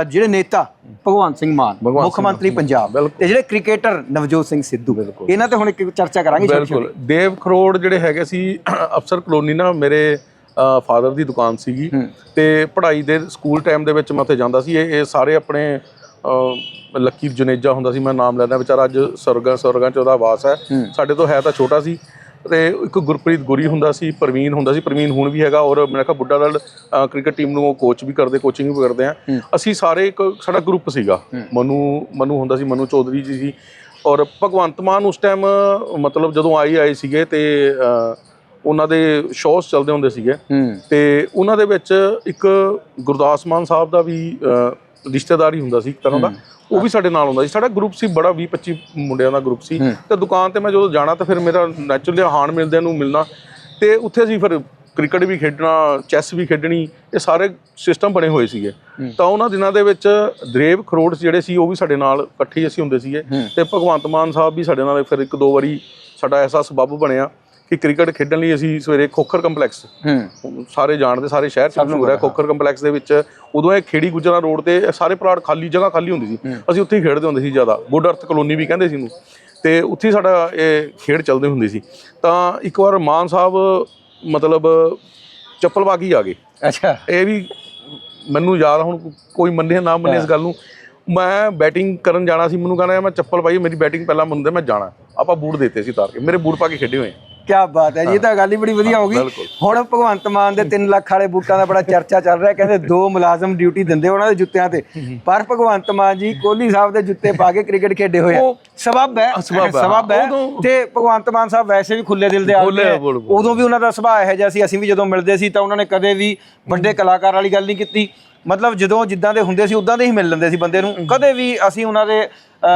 ਜਿਹੜੇ ਨੇਤਾ ਭਗਵੰਤ ਸਿੰਘ ਮਾਨ ਮੁੱਖ ਮੰਤਰੀ ਪੰਜਾਬ ਤੇ ਜਿਹੜੇ ਕ੍ਰਿਕਟਰ ਨਵਜੋਤ ਸਿੰਘ ਸਿੱਧੂ ਇਹਨਾਂ ਤੇ ਹੁਣ ਇੱਕ ਚਰਚਾ ਕਰਾਂਗੇ ਬਿਲਕੁਲ। ਦੇਵ ਖਰੋੜ ਜਿਹੜੇ ਹੈਗੇ ਸੀ ਅਫਸਰ ਕਲੋਨੀ ਨਾ ਮੇਰੇ ਫਾਦਰ ਦੀ ਦੁਕਾਨ ਸੀਗੀ ਤੇ ਪੜ੍ਹਾਈ ਦੇ ਸਕੂਲ ਟਾਈਮ ਦੇ ਵਿੱਚ ਮੈਂ ਉੱਥੇ ਜਾਂਦਾ ਸੀ। ਇਹ ਸਾਰੇ ਆਪਣੇ ਲੱਕੀ ਜੁਨੇਜਾ ਹੁੰਦਾ ਸੀ ਮੈਂ ਨਾਮ ਲੈਂਦਾ ਵਿਚਾਰਾ। ਅੱਜ ਸਰਗਾ ਸਰਗਾ ਚ ਉਹਦਾ ਵਾਸ ਹੈ। ਸਾਡੇ ਤੋਂ ਹੈ ਤਾਂ ਛੋਟਾ ਸੀ। ਤੇ ਇੱਕ ਗੁਰਪ੍ਰੀਤ ਗੁਰੀ ਹੁੰਦਾ ਸੀ ਪ੍ਰਵੀਨ ਹੁੰਦਾ ਸੀ ਪ੍ਰਵੀਨ ਹੁਣ ਵੀ ਹੈਗਾ ਔਰ ਮੇਰਾ ਕਿਹਾ ਬੁੱਢਾ ਦਲ ਕ੍ਰਿਕਟ ਟੀਮ ਨੂੰ ਉਹ ਕੋਚ ਵੀ ਕਰਦੇ ਕੋਚਿੰਗ ਵੀ ਕਰਦੇ ਆ। ਅਸੀਂ ਸਾਰੇ ਇੱਕ ਸਾਡਾ ਗਰੁੱਪ ਸੀਗਾ ਮਨੂ ਮਨੂ ਹੁੰਦਾ ਸੀ ਮਨੂ ਚੌਧਰੀ ਜੀ ਸੀ ਔਰ ਭਗਵੰਤ ਮਾਨ ਉਸ ਟਾਈਮ ਮਤਲਬ ਜਦੋਂ ਆਈ ਆਏ ਸੀਗੇ ਤੇ ਉਹਨਾਂ ਦੇ ਸ਼ੋਅਸ ਚੱਲਦੇ ਹੁੰਦੇ ਸੀਗੇ ਤੇ ਉਹਨਾਂ ਦੇ ਵਿੱਚ ਇੱਕ ਗੁਰਦਾਸ ਮਾਨ ਸਾਹਿਬ ਦਾ ਵੀ ਰਿਸ਼ਤੇਦਾਰ ਹੀ ਹੁੰਦਾ ਸੀ ਇੱਕ ਤਰ੍ਹਾਂ ਦਾ ਉਹ ਵੀ ਸਾਡੇ ਨਾਲ ਹੁੰਦਾ ਸੀ। ਸਾਡਾ ਗਰੁੱਪ ਸੀ ਬੜਾ 20 25 ਮੁੰਡਿਆਂ ਦਾ ਗਰੁੱਪ ਸੀ। ਤੇ ਦੁਕਾਨ ਤੇ ਮੈਂ ਜਦੋਂ ਜਾਣਾ ਤਾਂ ਫਿਰ ਮੇਰਾ ਨੈਚੁਰਲੀ ਹਾਣ ਮਿਲਦਿਆਂ ਨੂੰ ਮਿਲਣਾ। ਤੇ ਉੱਥੇ ਅਸੀਂ ਫਿਰ ਕ੍ਰਿਕਟ ਵੀ ਖੇਡਣਾ ਚੈਸ ਵੀ ਖੇਡਣੀ ਇਹ ਸਾਰੇ ਸਿਸਟਮ ਬਣੇ ਹੋਏ ਸੀਗੇ। ਤਾਂ ਉਹਨਾਂ ਦਿਨਾਂ ਦੇ ਵਿੱਚ ਦਰੇਵ ਖਰੋੜ ਜਿਹੜੇ ਸੀ ਉਹ ਵੀ ਸਾਡੇ ਨਾਲ ਇਕੱਠੇ ਅਸੀਂ ਹੁੰਦੇ ਸੀਗੇ। ਤੇ ਭਗਵੰਤ ਮਾਨ ਸਾਹਿਬ ਵੀ ਸਾਡੇ ਨਾਲ ਫਿਰ ਇੱਕ ਦੋ ਵਾਰੀ ਸਾਡਾ ਐਸਾ ਸਬੱਬ ਬਣਿਆ। ਕਿ ਕ੍ਰਿਕਟ ਖੇਡਣ ਲਈ ਅਸੀਂ ਸਵੇਰੇ ਖੋਖਰ ਕੰਪਲੈਕਸ ਸਾਰੇ ਜਾਣਦੇ ਸਾਰੇ ਸ਼ਹਿਰ ਚ ਮਸ਼ਹੂਰ ਹੈ ਖੋਖਰ ਕੰਪਲੈਕਸ ਦੇ ਵਿੱਚ। ਉਦੋਂ ਇਹ ਖੇੜੀ ਗੁਜਰਾ ਰੋਡ ਤੇ ਸਾਰੇ ਪਲਾਟ ਖਾਲੀ ਜਗ੍ਹਾ ਖਾਲੀ ਹੁੰਦੀ ਸੀ। ਅਸੀਂ ਉੱਥੇ ਹੀ ਖੇਡਦੇ ਹੁੰਦੇ ਸੀ ਜ਼ਿਆਦਾ। ਗੁੱਡ ਅਰਥ ਕਲੋਨੀ ਵੀ ਕਹਿੰਦੇ ਸੀ ਇਹਨੂੰ। ਤੇ ਉੱਥੇ ਸਾਡਾ ਇਹ ਖੇਡ ਚੱਲਦੇ ਹੁੰਦੀ ਸੀ। ਤਾਂ ਇੱਕ ਵਾਰ ਮਾਨ ਸਾਹਿਬ ਮਤਲਬ ਚੱਪਲ ਪਾ ਕੇ ਆ ਗਏ। ਅੱਛਾ। ਇਹ ਵੀ ਮੈਨੂੰ ਯਾਦ ਹੁਣ ਕੋਈ ਮੰਨੇ ਨਾ ਮੰਨੇ ਇਸ ਗੱਲ ਨੂੰ। ਮੈਂ ਬੈਟਿੰਗ ਕਰਨ ਜਾਣਾ ਸੀ। ਮੈਨੂੰ ਕਹਿੰਦਾ ਮੈਂ ਚੱਪਲ ਪਾਈ ਮੇਰੀ ਬੈਟਿੰਗ ਪਹਿਲਾਂ ਮੰਨਦੇ ਮੈਂ ਜਾਣਾ। ਆਪਾਂ ਬੂਟ ਦਿੱਤੇ ਸੀ ਤਾਰ ਕੇ। ਮੇਰੇ ਬੂਟ ਪਾ ਕੇ ਖੇਡੇ ਹੋਏ। ਕੀ ਬਾਤ ਹੈ ਜੀ ਇਹ ਤਾਂ ਗੱਲ ਹੀ ਬੜੀ ਵਧੀਆ ਹੋ ਗਈ। ਬਿਲਕੁਲ। ਹੁਣ ਭਗਵੰਤ ਮਾਨ ਦੇ 3 ਲੱਖ ਵਾਲੇ ਬੂਟਾਂ ਦਾ ਬੜਾ ਚਰਚਾ ਚੱਲ ਰਿਹਾ ਕਹਿੰਦੇ ਦੋ ਮੁਲਾਜ਼ਮ ਡਿਊਟੀ ਦਿੰਦੇ ਉਹਨਾਂ ਦੇ ਜੁੱਤਿਆਂ ਤੇ। ਪਰ ਭਗਵੰਤ ਮਾਨ ਜੀ ਕੋਹਲੀ ਸਾਹਿਬ ਦੇ ਜੁੱਤੇ ਪਾ ਕੇ ਕ੍ਰਿਕਟ ਖੇਡੇ ਹੋਏ ਆ। ਉਹ- ਸਬਬ ਹੈ। ਸਬੱਬ ਹੈ, ਸਬਬ ਹੈ। ਉਦੋਂ- ਤੇ ਭਗਵੰਤ ਮਾਨ ਸਾਹਿਬ ਵੈਸੇ ਵੀ ਖੁੱਲੇ ਦਿਲ ਦੇ ਆਦਮੀ ਖੁੱਲੇ ਹੈ ਬਿਲਕੁਲ। ਉਦੋਂ ਵੀ ਉਹਨਾਂ ਦਾ ਸੁਭਾਅ ਇਹੋ ਜਿਹਾ ਸੀ ਅਸੀਂ ਵੀ ਜਦੋਂ ਮਿਲਦੇ ਸੀ ਤਾਂ ਉਹਨਾਂ ਨੇ ਕਦੇ ਵੀ ਵੱਡੇ ਕਲਾਕਾਰ ਵਾਲੀ ਗੱਲ ਨਹੀਂ ਕੀਤੀ। ਮਤਲਬ ਜਦੋਂ ਜਿੱਦਾਂ ਦੇ ਹੁੰਦੇ ਸੀ ਉਦਾਂ ਦੇ ਹੀ ਮਿਲ ਲੈਂਦੇ ਸੀ ਬੰਦੇ ਨੂੰ। ਕਦੇ ਵੀ ਅਸੀਂ ਉਹਨਾਂ ਦੇ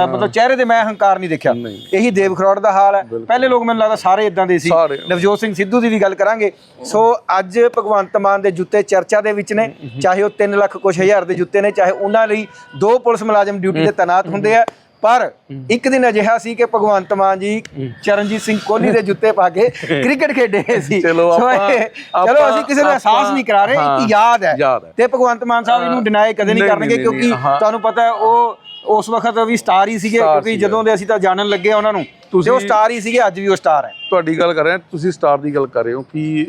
ਅਹ, ਮਤਲਬ ਚਿਹਰੇ ਤੇ ਮੈਂ ਹੰਕਾਰ ਨਹੀਂ ਦੇਖਿਆ। ਇਹੀ ਦੇਵ ਖਰੋੜ ਦਾ ਹਾਲ ਹੈ। ਪਹਿਲੇ ਲੋਕ ਮੈਨੂੰ ਲੱਗਦਾ ਸਾਰੇ ਇਦਾਂ ਦੇ ਸੀ। ਸਾਰੇ। ਨਵਜੋਤ ਸਿੰਘ ਸਿੱਧੂ ਦੀ ਵੀ ਗੱਲ ਕਰਾਂਗੇ। ਸੋ ਅੱਜ ਭਗਵੰਤ ਮਾਨ ਦੇ ਜੁੱਤੇ ਚਰਚਾ ਦੇ ਵਿੱਚ ਨੇ। ਚਾਹੇ ਉਹ 3 ਲੱਖ ਕੁਛ ਹਜ਼ਾਰ ਦੇ ਜੁੱਤੇ ਨੇ ਚਾਹੇ ਉਹਨਾਂ ਲਈ ਦੋ ਪੁਲਿਸ ਮੁਲਾਜ਼ਮ ਡਿਊਟੀ ਤੇ ਤਾਇਨਾਤ ਹੁੰਦੇ ਆ। ਪਰ ਇੱਕ ਦਿਨ ਅਜਿਹਾ ਸੀ ਕਿ ਭਗਵੰਤ ਮਾਨ ਜੀ ਚਰਨਜੀਤ ਸਿੰਘ ਕੋਹਲੀ ਦੇ ਜੁੱਤੇ ਪਾ ਕੇ ਕ੍ਰਿਕਟ ਖੇਡੇ ਸੀ। ਚਲੋ ਆਪਾਂ- ਚਲੋ ਅਸੀਂ ਕਿਸੇ ਨੂੰ ਅਹਿਸਾਸ ਨਹੀਂ ਕਰਾ ਰਹੇ ਇੱਕ ਯਾਦ ਹੈ। ਤੇ ਭਗਵੰਤ ਮਾਨ ਸਾਹਿਬ ਇਹਨੂੰ ਡਿਨਾਈ ਕਦੇ ਨਹੀਂ ਕਰਨਗੇ ਕਿਉਂਕਿ। ਤੁਹਾਨੂੰ ਪਤਾ ਹੈ ਉਹ ਉਸ ਵਕਤ ਵੀ ਸਟਾਰ ਹੀ ਸੀਗੇ ਕਿਉਂਕਿ। ਜਦੋਂ ਦੇ ਅਸੀਂ ਤਾਂ ਜਾਣਨ ਲੱਗੇ ਉਹਨਾਂ ਨੂੰ ਤੇ ਉਹ ਤੁਸੀਂ- ਸਟਾਰ ਹੀ ਸੀਗੇ ਅੱਜ ਵੀ ਉਹ ਸਟਾਰ ਹੈ। ਤੁਹਾਡੀ ਗੱਲ ਕਰ ਰਹੇ ਹਾਂ ਤੁਸੀਂ ਸਟਾਰ ਦੀ ਗੱਲ ਕਰ ਰਹੇ ਹੋ ਕਿ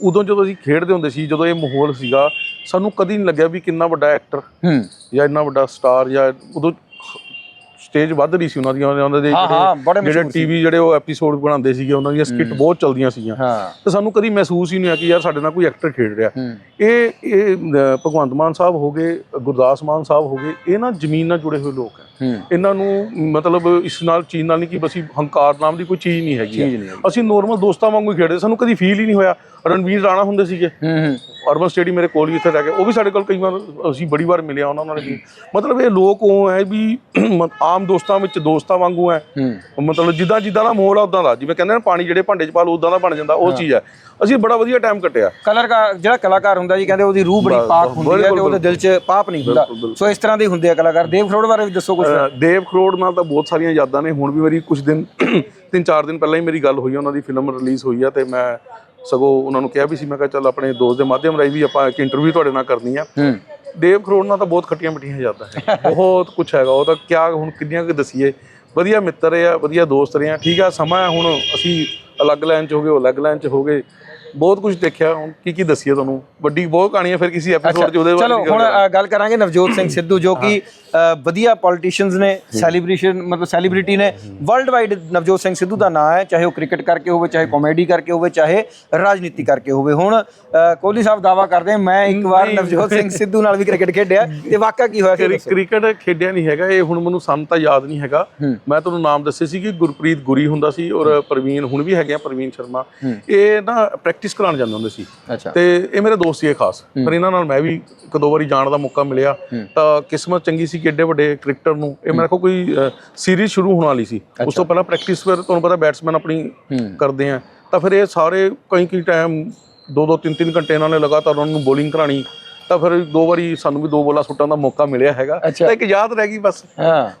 ਉਦੋਂ ਜਦੋਂ ਅਸੀਂ ਖੇਡਦੇ ਹੁੰਦੇ ਸੀ ਜਦੋਂ ਇਹ ਮਾਹੌਲ ਸੀਗਾ ਸਾਨੂੰ ਕਦੀ ਨਹੀਂ ਲੱਗਿਆ ਵੀ ਕਿੰਨਾ ਵੱਡਾ ਐਕਟਰ ਹੂੰ। ਜਾਂ ਇੰਨਾ ਵੱਡਾ ਸਟਾਰ ਜਾਂ ਉਦੋਂ ਸਟੇਜ ਵੱਧ ਰਹੀ ਸੀ ਉਹਨਾਂ ਦੀਆਂ ਉਹਨਾਂ ਦੇ ਜਿਹੜੇ ਸੀ। ਟੀਵੀ ਜਿਹੜੇ ਉਹ ਐਪੀਸੋਡ ਬਣਾਉਂਦੇ ਸੀਗੇ ਉਹਨਾਂ ਦੀਆਂ ਸਕਿੱਟ ਬਹੁਤ ਚੱਲਦੀਆਂ ਸੀਗੀਆਂ। ਤੇ ਸਾਨੂੰ ਕਦੀ ਮਹਿਸੂਸ ਹੀ ਨਹੀਂ ਹੋਇਆ ਕਿ ਯਾਰ ਸਾਡੇ ਨਾਲ ਕੋਈ ਐਕਟਰ ਖੇਡ ਰਿਹਾ। ਇਹ ਇਹ ਭਗਵੰਤ ਮਾਨ ਸਾਹਿਬ ਹੋ ਗਏ ਗੁਰਦਾਸ ਮਾਨ ਸਾਹਿਬ ਹੋ ਗਏ ਇਹ ਨਾ ਜ਼ਮੀਨ ਨਾਲ ਜੁੜੇ ਹੋਏ ਲੋਕ ਹੈ। ਇਹਨਾਂ ਨੂੰ ਮਤਲਬ ਇਸ ਨਾਲ ਚੀਜ਼ ਨਾਲ ਨਹੀਂ ਕਿ ਬਸ ਹੰਕਾਰ ਨਾਮ ਦੀ ਕੋਈ ਚੀਜ਼ ਨਹੀਂ ਹੈਗੀ ਹੈਗੀ। ਅਸੀਂ ਨੋਰਮਲ ਦੋਸਤਾਂ ਵਾਂਗੂ ਹੀ ਖੇਡਦੇ ਸਾਨੂੰ ਕਦੀ ਫੀਲ ਹੀ ਨਹੀਂ ਹੋਇਆ। ਰਣਵੀਰ ਰਾਣਾ ਹੁੰਦੇ ਸੀਗੇ। ਅਰਬਨ ਸਟੇਡੀ ਮੇਰੇ ਕੋਲ ਹੀ ਇੱਥੇ ਰਹਿ ਕੇ ਉਹ ਵੀ ਸਾਡੇ ਕੋਲ ਕਈ ਵਾਰ ਅਸੀਂ ਬੜੀ ਵਾਰ ਮਿਲਿਆ ਉਹਨਾਂ ਨਾਲ ਵੀ। ਮਤਲਬ ਇਹ ਲੋਕ ਉਹ ਹੈ ਵੀ ਮ- ਆਮ ਦੋਸਤਾਂ ਵਿੱਚ ਦੋਸਤਾਂ ਵਾਂਗੂ ਹੈ। ਮਤਲਬ ਜਿੱਦਾਂ ਜਿੱਦਾਂ ਦਾ ਮਾਹੌਲ ਆ ਉਦਾਂ ਦਾ। ਜਿਵੇਂ ਕਹਿੰਦੇ ਨੇ ਪਾਣੀ ਜਿਹੜੇ ਭਾਂਡੇ 'ਚ ਪਾ ਲਓ ਉਦਾਂ ਦਾ ਬਣ ਜਾਂਦਾ ਉਹ ਚੀਜ਼ ਹੈ। ਅਸੀਂ ਬੜਾ ਵਧੀਆ ਟਾਈਮ ਕੱਟਿਆ। ਕਲਾਕਾਰ ਜਿਹੜਾ ਕਲਾਕਾਰ ਹੁੰਦਾ ਜੀ ਕਹਿੰਦੇ ਉਹਦੀ ਰੂਹ ਬੜੀ ਪਾਕ ਹੁੰਦੀ ਹੈ ਤੇ ਉਹਦੇ ਦਿਲ 'ਚ ਪਾਪ ਨਹੀਂ ਹੁੰਦਾ। ਸੋ ਇਸ ਤਰ੍ਹਾਂ ਦੇ ਹੁੰਦੇ ਆ ਕਲਾਕਾਰ। ਦੇਵ ਖਰੋੜ ਬਾਰੇ ਵੀ ਦੱਸੋ ਕੁਝ ਦੇਵ ਖਰੋੜ ਨਾਲ ਤਾਂ ਬਹੁਤ ਸਾਰੀਆਂ ਯਾਦਾਂ ਨੇ। ਹੁਣ ਵੀ ਮੇਰੀ ਕੁਝ ਦਿਨ ਤਿੰਨ ਚਾਰ ਦਿਨ ਪਹਿਲਾਂ ਹੀ ਮੇਰੀ ਗੱਲ ਹੋਈ ਉਹਨਾਂ ਦੀ ਫਿਲਮ ਰਿਲੀਜ਼ ਹੋਈ ਆ ਤੇ ਮੈਂ ਸਗੋਂ ਉਹਨਾਂ ਨੂੰ ਕਿਹਾ ਵੀ ਸੀ ਮੈਂ ਕਿਹਾ ਚੱਲ ਆਪਣੇ ਦੋਸਤ ਦੇ ਮਾਧਿਅਮ ਰਾਹੀਂ ਵੀ ਆਪਾਂ ਇੱਕ ਇੰਟਰਵਿਊ ਤੁਹਾਡੇ ਨਾਲ ਕਰਨੀ ਆ। ਦੇਵ ਖਰੋੜ ਨਾਲ ਤਾਂ ਬਹੁਤ ਖੱਟੀਆਂ ਮਿੱਠੀਆਂ ਯਾਦਾਂ ਹੈ ਬਹੁਤ ਕੁਝ ਹੈਗਾ, ਉਹ ਤਾਂ ਕਿਆ ਹੁਣ ਕਿੰਨੀਆਂ ਕੁ ਦਸੀਏ। ਵਧੀਆ ਮਿੱਤਰ ਆ, ਵਧੀਆ ਦੋਸਤ ਰਹੇ ਆ, ਠੀਕ ਆ, ਸਮਾਂ ਹੁਣ ਅਸੀਂ ਅਲੱਗ ਲਾਈਨ 'ਚ ਹੋ ਗਏ, ਉਹ ਅਲੱਗ ਲਾਈਨ 'ਚ ਹੋ ਗਏ। ਬਹੁਤ ਕੁਝ ਦੇਖਿਆ ਹੁਣ ਕੀ ਕੀ ਦਸੀਏ ਤੁਹਾਨੂੰ? ਵੱਡੀ ਬਹੁਤ ਕਹਾਣੀ ਹੈ ਫਿਰ ਕਿਸੇ ਐਪੀਸੋਡ 'ਚ ਉਹਦੇ ਬਾਰੇ ਚਲੋ ਹੁਣ ਗੱਲ ਕਰਾਂਗੇ ਨਵਜੋਤ ਸਿੰਘ ਸਿੱਧੂ ਜੋ ਕਿ ਵਧੀਆ ਪੋਲੀਟੀਸ਼ੀਅਨਸ ਨੇ ਸੈਲੀਬ੍ਰੇਸ਼ਨ ਮਤਲਬ ਸੈਲੀਬ੍ਰਿਟੀ ਨੇ ਵਰਲਡ ਵਾਈਡ ਨਵਜੋਤ ਸਿੰਘ ਸਿੱਧੂ ਦਾ ਨਾਮ ਹੈ ਚਾਹੇ ਉਹ ਕ੍ਰਿਕਟ ਕਰਕੇ ਹੋਵੇ ਚਾਹੇ ਕਾਮੇਡੀ ਕਰਕੇ ਹੋਵੇ ਚਾਹੇ ਰਾਜਨੀਤੀ ਕਰਕੇ ਹੋਵੇ। ਹੁਣ ਕੋਹਲੀ ਸਾਹਿਬ ਦਾਵਾ ਕਰਦੇ ਆ, ਮੈਂ ਇੱਕ ਵਾਰ ਨਵਜੋਤ ਸਿੰਘ ਸਿੱਧੂ ਨਾਲ ਵੀ ਕ੍ਰਿਕਟ ਖੇਡਿਆ ਤੇ ਵਾਕਿਆ ਕੀ ਹੋਇਆ ਸੀ ਕ੍ਰਿ- ਕ੍ਰਿਕਟ ਖੇਡਿਆ ਨਹੀਂ ਹੈਗਾ ਇਹ ਹੁਣ ਮੈਨੂੰ ਸਾਨੂੰ ਤਾਂ ਯਾਦ ਨਹੀਂ ਹੈਗਾ। ਮੈਂ ਤੁਹਾਨੂੰ ਨਾਮ ਦੱਸੇ ਸੀ ਕਿ ਗੁਰਪ੍ਰੀਤ ਗੁਰੀ ਹੁੰਦਾ ਸੀ ਔਰ ਪ੍ਰਵੀਨ ਹੁਣ ਵੀ ਹੈਗੇ ਆ ਪ੍ਰਵੀਨ ਸ਼ਰਮਾ। ਇਹ ਨਾ ਪ੍ਰੈਕਟਿਸ ਕਰਾਉਣ ਜਾਂਦੇ ਹੁੰਦੇ ਸੀ। ਅੱਛਾ। ਤੇ ਇਹ ਮੇਰੇ ਦੋਸਤ ਸੀ ਇਹ ਖਾਸ। ਪਰ ਇਹਨਾਂ ਨਾਲ ਮੈਂ ਵੀ ਇੱਕ ਦੋ ਵਾਰੀ ਜਾਣ ਦਾ ਮੌਕਾ ਮਿਲਿਆ। ਤਾਂ ਕਿਸਮਤ ਚੰਗੀ ਸੀ ਕਿ ਏਡੇ ਵੱਡੇ ਕ੍ਰਿਕਟਰ ਨੂੰ ਇਹ ਮੇਰੇ ਕੋਲ ਕੋਈ ਸੀਰੀਜ਼ ਸ਼ੁਰੂ ਹੋਣ ਵਾਲੀ ਸੀ। ਉਸ ਤੋਂ ਪਹਿਲਾਂ ਪ੍ਰੈਕਟਿਸ ਫਿਰ ਤੁਹਾਨੂੰ ਪਤਾ ਬੈਟਸਮੈਨ ਆਪਣੀ ਕਰਦੇ ਆ। ਤਾਂ ਫਿਰ ਇਹ ਸਾਰੇ ਕਈ ਕਈ ਟਾਈਮ ਦੋ ਦੋ ਤਿੰਨ ਤਿੰਨ ਘੰਟੇ ਇਹਨਾਂ ਨੇ ਲਗਾਤਾਰ ਉਹਨਾਂ ਨੂੰ ਬੋਲਿੰਗ ਕਰਾਣੀ ਤਾਂ ਫਿਰ ਦੋ ਵਾਰੀ ਸਾਨੂੰ ਵੀ ਦੋ ਬੋਲਾ ਸੁੱਟਣ ਦਾ ਮੌਕਾ ਮਿਲਿਆ ਹੈਗਾ। ਤਾਂ ਇੱਕ ਯਾਦ ਰਹਿ ਗਈ ਬਸ।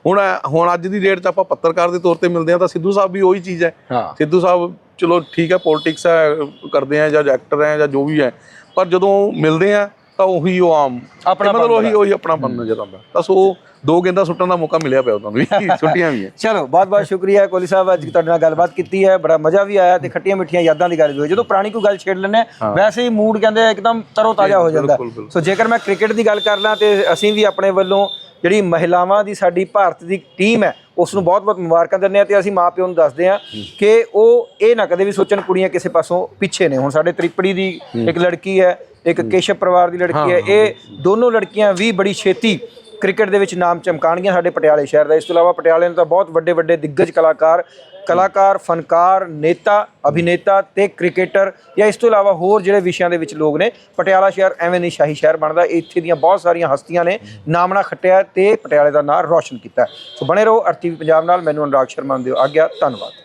ਹੁਣ ਹੁਣ ਅੱਜ ਦੀ ਡੇਟ 'ਚ ਆਪਾਂ ਪੱਤਰਕਾਰ ਦੇ ਤੌਰ ਤੇ ਮਿਲਦੇ ਆ ਤਾਂ ਸਿੱਧੂ ਸਾਹਿਬ ਵੀ ਉਹੀ ਚੀਜ਼ ਹਾਂ। ਸਿੱਧੂ ਸਾਹਿਬ ਚਲੋ ਠੀਕ ਹੈ ਪੋਲਿਟਿਕਸ ਹੈ ਕਰਦੇ ਆ ਜਾਂ ਐਕਟਰ ਹੈ ਜਾਂ ਜੋ ਵੀ ਹੈ ਪਰ ਜਦੋਂ ਮਿਲਦੇ ਆ ਤਾਂ ਉਹੀ ਉਹ ਆਮ ਆਪਣਾ ਮਤਲਬ ਉਹੀ ਉਹੀ ਆਪਣਾਪਨ ਨਜ਼ਰ ਆਉਂਦਾ ਤਾਂ ਸੋ ਦੋ ਗੇਂਦਾਂ ਸੁੱਟਣ ਦਾ ਮੌਕਾ ਮਿਲਿਆ ਪਿਆ ਉਹਨਾਂ ਨੂੰ ਵੀ ਛੁੱਟੀਆਂ ਵੀ ਹੈ। ਚਲੋ ਬਹੁਤ ਬਹੁਤ ਸ਼ੁਕਰੀਆ ਕੋਹਲੀ ਸਾਹਿਬ ਅੱਜ ਤੁਹਾਡੇ ਨਾਲ ਗੱਲਬਾਤ ਕੀਤੀ ਹੈ ਬੜਾ ਮਜ਼ਾ ਵੀ ਆਇਆ ਤੇ ਖੱਟੀਆਂ ਮਿੱਠੀਆਂ ਯਾਦਾਂ ਦੀ ਗੱਲ ਵੀ ਹੋਈ। ਜਦੋਂ ਪੁਰਾਣੀ ਕੋਈ ਗੱਲ ਛੇੜ ਲੈਂਦੇ ਹਾਂ ਵੈਸੇ ਹੀ ਮੂਡ ਕਹਿੰਦੇ ਇੱਕਦਮ ਤਰੋ ਤਾਜ਼ਾ ਹੋ ਜਾਂਦਾ। ਸੋ ਜੇਕਰ ਮੈਂ ਕ੍ਰਿਕਟ ਦੀ ਗੱਲ ਕਰ ਲਾਂ ਤੇ ਅਸੀਂ ਵੀ ਆਪਣੇ ਵੱਲੋਂ ਜਿਹੜੀ ਮਹਿਲਾਵਾਂ ਦੀ ਸਾਡੀ ਭਾਰਤ ਦੀ ਟੀਮ ਹੈ ਉਸ ਨੂੰ ਬਹੁਤ-ਬਹੁਤ ਮੁਬਾਰਕਾਂ ਦਿੰਦੇ ਆ ਤੇ ਅਸੀਂ ਮਾਪਿਓ ਨੂੰ ਦੱਸਦੇ ਆ ਕਿ ਉਹ ਇਹ ਨਾ ਕਦੇ ਵੀ ਸੋਚਣ ਕੁੜੀਆਂ ਕਿਸੇ ਪਾਸੋਂ ਪਿੱਛੇ ਨੇ। ਹੁਣ ਸਾਡੇ ਤ੍ਰਿਪੜੀ ਦੀ ਇੱਕ ਲੜਕੀ ਹੈ ਇੱਕ ਕੇਸ਼ਵ ਪਰਿਵਾਰ ਦੀ ਲੜਕੀ ਹੈ। ਇਹ ਦੋਨੋਂ ਲੜਕੀਆਂ ਵੀ ਬੜੀ ਛੇਤੀ ਕ੍ਰਿਕਟ ਦੇ ਵਿੱਚ ਨਾਮ ਚਮਕਾਣਗੀਆਂ ਸਾਡੇ ਪਟਿਆਲੇ ਸ਼ਹਿਰ ਦਾ। ਇਸ ਤੋਂ ਇਲਾਵਾ ਪਟਿਆਲੇ ਨੂੰ ਤਾਂ ਬਹੁਤ ਵੱਡੇ ਵੱਡੇ ਦਿੱਗਜ ਕਲਾਕਾਰ ਕਲਾਕਾਰ, ਫਨਕਾਰ, ਨੇਤਾ, ਅਭਿਨੇਤਾ ਤੇ ਕ੍ਰਿਕਟਰ ਜਾਂ ਇਸ ਤੋਂ ਇਲਾਵਾ ਹੋਰ ਜਿਹੜੇ ਵਿਸ਼ਿਆਂ ਦੇ ਵਿੱਚ ਲੋਕ ਨੇ, ਪਟਿਆਲਾ ਸ਼ਹਿਰ ਐਵੇਂ ਨਹੀਂ ਸ਼ਾਹੀ ਸ਼ਹਿਰ ਬਣਦਾ। ਇੱਥੇ ਦੀਆਂ ਬਹੁਤ ਸਾਰੀਆਂ ਹਸਤੀਆਂ ਨੇ, ਨਾਮਣਾ ਖੱਟਿਆ ਤੇ ਪਟਿਆਲੇ ਦਾ ਨਾਮ ਰੌਸ਼ਨ ਕੀਤਾ। ਸੋ ਬਣੇ ਰਹੋ ਆਰਟੀਵੀ ਪੰਜਾਬ ਨਾਲ, ਮੈਨੂੰ ਅਨੁਰਾਗ ਸ਼ਰਮਾ ਦਿਓ। ਆਗਿਆ, ਧੰਨਵਾਦ।